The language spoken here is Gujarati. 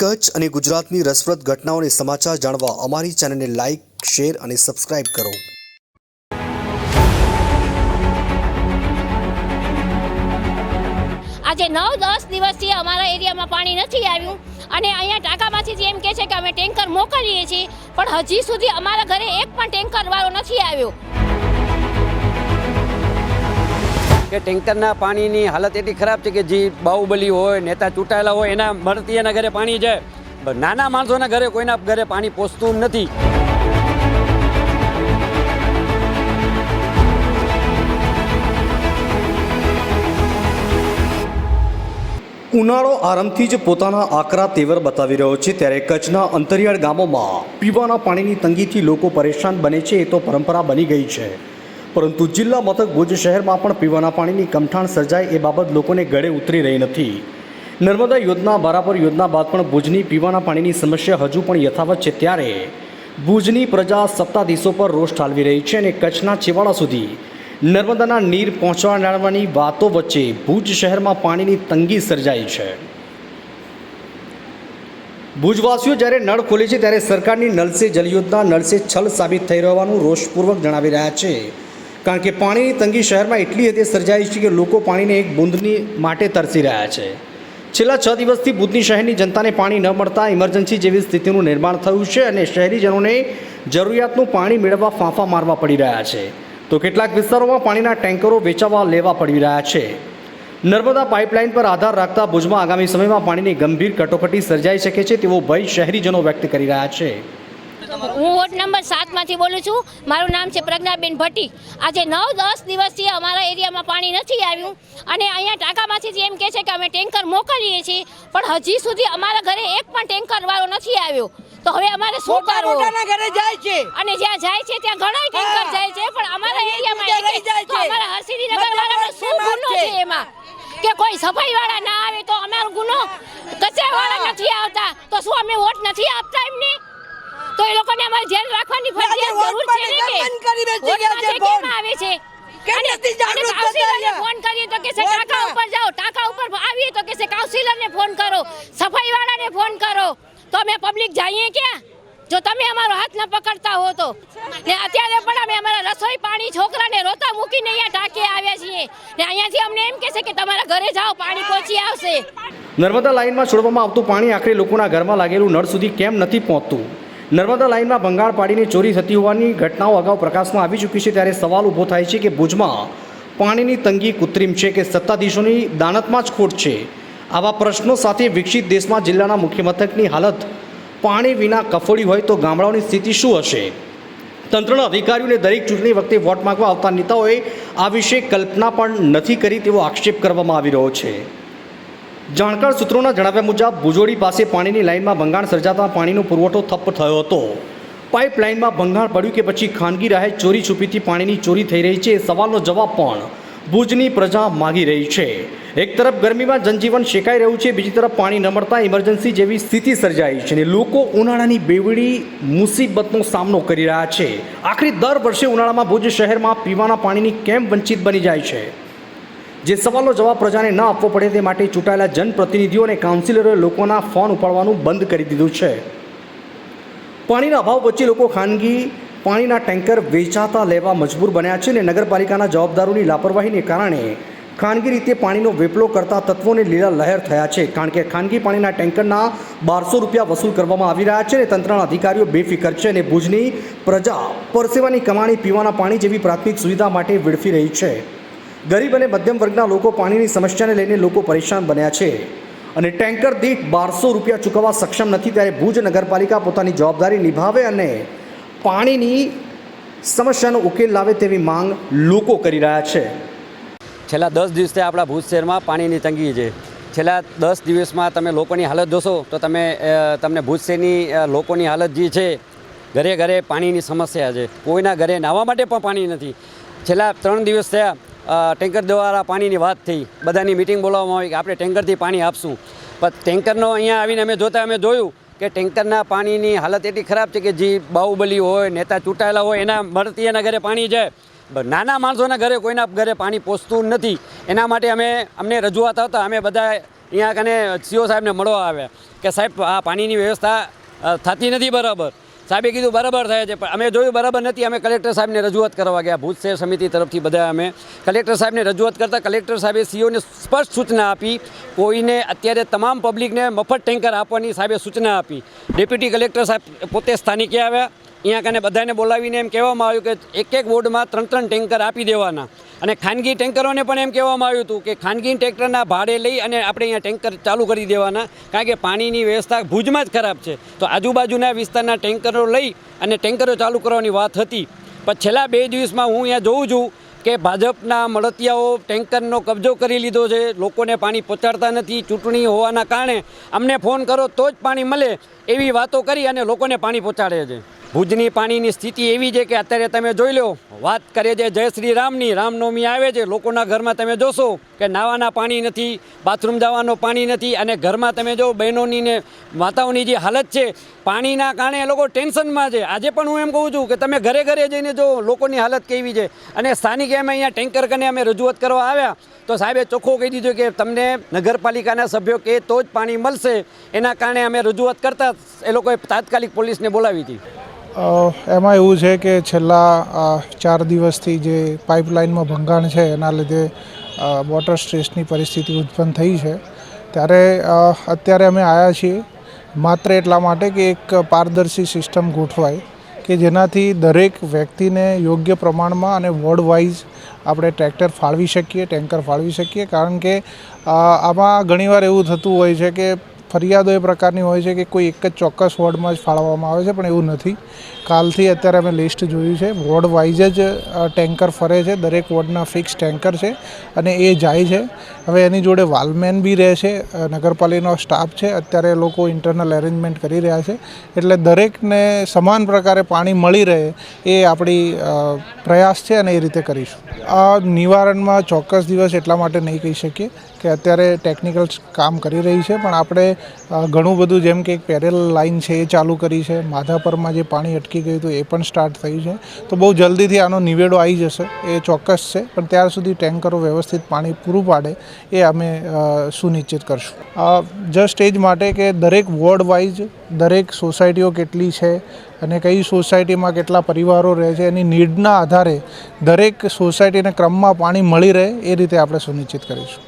કચ્છ અને ગુજરાતની રસપ્રદ ઘટનાઓને સમાચાર જાણવા અમારી ચેનલને લાઇક શેર અને સબસ્ક્રાઇબ કરો. આજે નવ દસ દિવસથી અમારા એરિયામાં પાણી નથી આવ્યું અને અહીંયા ટાંકામાંથી જે એમ કહે છે કે અમે ટેન્કર મોકલીએ છીએ, પણ હજી સુધી અમારા ઘરે એક પણ ટેન્કર વાળો નથી આવ્યો. કે ટેન્કરના પાણીની હાલત એટલી ખરાબ છે કે જે બાહુબલી હોય, નેતા ચૂંટાયેલા હોય, એના મળતી એના ઘરે પાણી જાય નાના માણસોના ઘરે કોઈના ઘરે પાણી પહોંચતું નથી. ઉનાળો આરંભથી જ પોતાના આકરા તેવર બતાવી રહ્યો છે, ત્યારે કચ્છના અંતરિયાળ ગામોમાં પીવાના પાણીની તંગીથી લોકો પરેશાન બને છે, એ તો પરંપરા બની ગઈ છે. પરંતુ જિલ્લા મથક ભુજ શહેરમાં પણ પીવાના પાણીની કમઠાણ સર્જાય એ બાબત લોકોને ગળે ઉતરી રહી નથી. નર્મદા યોજના બરાબર યોજના બાદ પણ ભુજની પીવાના પાણીની સમસ્યા હજુ પણ યથાવત છે ત્યારે ભુજની પ્રજા સત્તાધીશો પર રોષ ઠાલવી રહી છે અને કચ્છના છેવાડા સુધી નર્મદાના નીર પહોંચાડવાની વાતો વચ્ચે ભુજ શહેરમાં પાણીની તંગી સર્જાઈ છે. ભુજવાસીઓ જ્યારે નળ ખોલે છે ત્યારે સરકારની નળ સે જલ યોજના નળ સે છલ સાબિત થઈ રહેવાનું રોષપૂર્વક જણાવી રહ્યા છે. કારણ કે પાણીની તંગી શહેરમાં એટલી હદે સર્જાઈ છે કે લોકો પાણીને એક બૂંદની માટે તરસી રહ્યા છે. છેલ્લા છ દિવસથી બુધની શહેરની જનતાને પાણી ન મળતા ઇમરજન્સી જેવી સ્થિતિનું નિર્માણ થયું છે અને શહેરીજનોને જરૂરિયાતનું પાણી મેળવવા ફાંફા મારવા પડી રહ્યા છે. તો કેટલાક વિસ્તારોમાં પાણીના ટેન્કરો વેચાવા લેવા પડી રહ્યા છે. નર્મદા પાઇપલાઇન પર આધાર રાખતા ભુજમાં આગામી સમયમાં પાણીની ગંભીર કટોકટી સર્જાઈ શકે છે તેવો ભય શહેરીજનો વ્યક્ત કરી રહ્યા છે. હું વોર્ડ નંબર સાતમાંથી બોલું છું. મારું નામ છે પ્રજ્ઞાબેન ભટ્ટી. આજે નવ દસ દિવસથી અમારા એરિયામાં પાણી નથી આવ્યું. અને અહીંયા ટાંકામાંથી જે એમ કહે છે કે અમે ટેન્કર મોકલીએ છીએ પણ હજી સુધી અમારા ઘરે એક પણ ટેન્કર વાળો નથી આવ્યો. તો હવે અમારે શું કરવું? ઘરે જાય છે. અને જ્યાં જાય છે ત્યાં ઘણા ટેન્કર જાય છે પણ અમારા એરિયામાં તો અમારા હરસિદ્ધિનગર વાળાનો શું ગુનો. છે. એમાં? કે કોઈ સફાઈ વાળા ના આવે તો અમારો ગુનો કચરા વાળા નથી આવતા. તો શું અમે વોટ નથી આપતા એમને? તો એ લોકોને અમારે ધ્યાન રાખવાની ફરજિયાત જરૂર છે ને કે કરી બેસી ગયા છે કેમ ફોન. આવે છે? કેમ નથી જાગૃત થતા ફોન કરીએ તો કે છે ટાંકા ઉપર જાઓ ટાંકા ઉપર આવીએ તો કે છે કાઉન્સિલરને ફોન કરો સફાઈ વાળાને ફોન કરો. તો અમે પબ્લિક જઈએ ક્યાં? જો તમે અમારો હાથ ન પકડતા હો તો. ને અત્યારે પણ અમે અમારા રસોઈ પાણી છોકરાને રોતા મૂકીને અહીંયા ટાંકે આવ્યા છીએ. ને અહીંયાથી અમને એમ કહે છે કે તમારા ઘરે જાઓ પાણી પહોંચી આવશે. નર્મદા લાઇનમાં છોડવામાં આવતું પાણી આખરે લોકોના ઘરમાં લાગેલું નળ સુધી કેમ નથી પહોંચતું? નર્મદા લાઇનમાં ભંગાણ પાડીને ચોરી થતી હોવાની ઘટનાઓ અગાઉ પ્રકાશમાં આવી ચૂકી છે ત્યારે સવાલ ઊભો થાય છે કે ભુજમાં પાણીની તંગી કૃત્રિમ છે કે સત્તાધીશોની દાનતમાં જ ખોટ છે? આવા પ્રશ્નો સાથે વિકસિત દેશમાં જિલ્લાના મુખ્ય મથકની હાલત પાણી વિના કફોડી હોય તો ગામડાઓની સ્થિતિ શું હશે? તંત્રના અધિકારીઓને દરેક ચૂંટણી વખતે વોટ માંગવા આવતા નેતાઓએ આ વિશે કલ્પના પણ નથી કરી તેવો આક્ષેપ કરવામાં આવી રહ્યો છે. જાણકાર સૂત્રોના જણાવ્યા મુજબ, ભુજોડી પાસે પાણીની લાઇનમાં ભંગાણ સર્જાતા પાણીનો પુરવઠો થપ્પ થયો હતો. પાઇપલાઇનમાં ભંગાણ પડ્યું કે પછી ખાનગી રાહે ચોરી છુપીથી પાણીની ચોરી થઈ રહી છે સવાલનો જવાબ પણ ભુજની પ્રજા માગી રહી છે. એક તરફ ગરમીમાં જનજીવન શેકાઈ રહ્યું છે, બીજી તરફ પાણી ન મળતા ઇમરજન્સી જેવી સ્થિતિ સર્જાઈ છે અને લોકો ઉનાળાની બેવડી મુસીબતનો સામનો કરી રહ્યા છે. આખરી દર વર્ષે ઉનાળામાં ભુજ શહેરમાં પીવાના પાણીની કેમ વંચિત બની જાય છે? જે સવાલનો જવાબ પ્રજાને ન આપવો પડે તે માટે ચૂંટાયેલા જનપ્રતિનિધિઓ અને કાઉન્સિલરોએ લોકોના ફોન ઉપાડવાનું બંધ કરી દીધું છે. પાણીના અભાવ વચ્ચે લોકો ખાનગી પાણીના ટેન્કર વેચાતા લેવા મજબૂર બન્યા છે અને નગરપાલિકાના જવાબદારોની લાપરવાહીને કારણે ખાનગી રીતે પાણીનો વેપલો કરતા તત્વોને લીલા લહેર થયા છે. કારણ કે ખાનગી પાણીના ટેન્કરના બારસો રૂપિયા વસૂલ કરવામાં આવી રહ્યા છે અને તંત્રના અધિકારીઓ બેફિકર છે અને ભુજની પ્રજા પરસેવાની કમાણી પીવાના પાણી જેવી પ્રાથમિક સુવિધા માટે વેડફી રહી છે. ગરીબ અને મધ્યમ વર્ગના લોકો પાણીની સમસ્યાને લઈને લોકો પરેશાન બન્યા છે. અને ટેન્કર દીઠ બારસો રૂપિયા ચૂકવવા સક્ષમ નથી ત્યારે ભુજ નગરપાલિકા પોતાની જવાબદારી નિભાવે અને પાણીની સમસ્યાનો ઉકેલ લાવે તેવી માંગ લોકો કરી રહ્યા છે. છેલ્લા દસ દિવસથી આપણા ભુજ શહેરમાં પાણીની તંગી છે. છેલ્લા દસ દિવસમાં તમે લોકોની હાલત જોશો તો તમે તમને ભુજ શહેરની લોકોની હાલત જે છે, ઘરે ઘરે પાણીની સમસ્યા છે. કોઈના ઘરે નાહવા માટે પણ પાણી નથી. છેલ્લા ત્રણ દિવસ થયા ટેન્કર દ્વારા પાણીની વાત થઈ. બધાની મિટિંગ બોલાવવામાં આવી કે આપણે ટેન્કરથી પાણી આપશું. પણ ટેન્કરનો અહીંયા આવીને અમે જોતા, અમે જોયું કે ટેન્કરના પાણીની હાલત એટલી ખરાબ છે કે જે બાહુબલી હોય, નેતા ચૂંટાયેલા હોય, એના મળતી એના ઘરે પાણી જાય નાના માણસોના ઘરે, કોઈના ઘરે પાણી પહોંચતું નથી. એના માટે અમે, અમને રજૂઆત હતા, અમે બધા અહીંયા કને સીઓ સાહેબને મળવા આવ્યા કે સાહેબ, આ પાણીની વ્યવસ્થા થતી નથી બરાબર. સાહેબે કીધું બરાબર થાય છે, પણ અમે જોયું બરાબર નથી. અમે કલેક્ટર સાહેબને રજૂઆત કરવા ગયા. ભૂત શહેર સમિતિ તરફથી બધા અમે કલેક્ટર સાહેબને રજૂઆત કરતાં કલેક્ટર સાહેબે સીઓને સ્પષ્ટ સૂચના આપી. કોઈને અત્યારે તમામ પબ્લિકને મફત ટેન્કર આપવાની સાહેબે સૂચના આપી. ડેપ્યુટી કલેક્ટર સાહેબ પોતે સ્થાનિકે આવ્યા. અહીંયા કને બધાને બોલાવીને એમ કહેવામાં આવ્યું કે એક એક વોર્ડમાં ત્રણ ત્રણ ટેન્કર આપી દેવાના. અને ખાનગી ટેન્કરોને પણ એમ કહેવામાં આવ્યું હતું કે ખાનગી ટેન્કરના ભાડે લઈ અને આપણે અહીંયા ટેન્કર ચાલુ કરી દેવાના, કારણ કે પાણીની વ્યવસ્થા ભુજમાં જ ખરાબ છે. તો આજુબાજુના વિસ્તારના ટેન્કરો લઈ અને ટેન્કરો ચાલુ કરવાની વાત હતી. પણ છેલ્લા બે દિવસમાં હું અહીંયા જોઉં છું કે ભાજપના મળતિયાઓ ટેન્કરનો કબજો કરી લીધો છે. લોકોને પાણી પહોંચાડતા નથી, ચૂંટણી હોવાના કારણે અમને ફોન કરો તો જ પાણી મળે એવી વાતો કરી અને લોકોને પાણી પહોંચાડે છે. ભુજની પાણીની સ્થિતિ એવી છે કે અત્યારે તમે જોઈ લો, વાત કરીએ છે જય શ્રી રામની, રામનવમી આવે છે, લોકોના ઘરમાં તમે જોશો કે નાવાના પાણી નથી, બાથરૂમ જવાનું પાણી નથી અને ઘરમાં તમે જો બહેનોની ને માતાઓની જે હાલત છે, પાણીના કારણે એ લોકો ટેન્શનમાં છે. આજે પણ હું એમ કહું છું કે તમે ઘરે ઘરે જઈને જો લોકોની હાલત કેવી છે અને સ્થાનિક અમે અહીંયા ટેન્કર કને અમે રજૂઆત કરવા આવ્યા, તો સાહેબે ચોખ્ખો કહી દીધું કે તમને નગરપાલિકાના સભ્યો કે તો જ પાણી મળશે, એના કારણે અમે રજૂઆત કરતા, એ લોકોએ તાત્કાલિક પોલીસને બોલાવી હતી. એમાં એવું છે કે છેલ્લા ચાર દિવસથી જે પાઇપલાઇનમાં ભંગાણ છે, એના લીધે વોટર સ્ટ્રેસની પરિસ્થિતિ ઉત્પન્ન થઈ છે. ત્યારે અત્યારે અમે આવ્યા છીએ. માત્ર એટલા માટે કે એક પારદર્શી સિસ્ટમ ગોઠવાય કે જેનાથી દરેક વ્યક્તિને યોગ્ય પ્રમાણમાં અને વોર્ડ વાઇઝ આપણે ટ્રેક્ટર ફાળવી શકીએ, ટેન્કર ફાળવી શકીએ. કારણ કે આમાં ઘણીવાર એવું થતું હોય છે કે ફરિયાદો એ પ્રકારની હોય છે કે કોઈ એક જ ચોક્કસ વોર્ડમાં જ ફાળવવામાં આવે છે, પણ એવું નથી. કાલથી અત્યારે અમે લિસ્ટ જોયું છે. વોર્ડ વાઇઝ જ ટેન્કર ફરે છે. દરેક વોર્ડના ફિક્સ ટેન્કર છે અને એ જાય છે. હવે એની જોડે વાલમેન બી રહે છે. નગરપાલિકાનો સ્ટાફ છે. અત્યારે લોકો ઇન્ટરનલ એરેન્જમેન્ટ કરી રહ્યા છે. એટલે દરેકને સમાન પ્રકારે પાણી મળી રહે એ આપણી પ્રયાસ છે અને એ રીતે કરીશું. આ નિવારણમાં ચોક્કસ દિવસ એટલા માટે નહીં કહી શકીએ. કે અત્યારે ટેકનિકલ કામ કરી રહી છે, પણ આપણે ઘણું બધું જેમ કે એક પેરેલ લાઇન છે એ ચાલુ કરી છે. માધાપરમાં જે પાણી અટકી ગયું હતું એ પણ સ્ટાર્ટ થયું છે. તો બહુ જલ્દીથી આનો નિવેડો આવી જશે, એ ચોક્કસ છે. પણ ત્યાર સુધી ટેન્કરો વ્યવસ્થિત પાણી પૂરું પાડે એ અમે સુનિશ્ચિત કરશું. જસ્ટ એ જ માટે કે દરેક વોર્ડ વાઇઝ દરેક સોસાયટીઓ કેટલી છે અને કઈ સોસાયટીમાં કેટલા પરિવારો રહે છે, એની નીડના આધારે દરેક સોસાયટીને ક્રમમાં પાણી મળી રહે એ રીતે આપણે સુનિશ્ચિત કરીશું.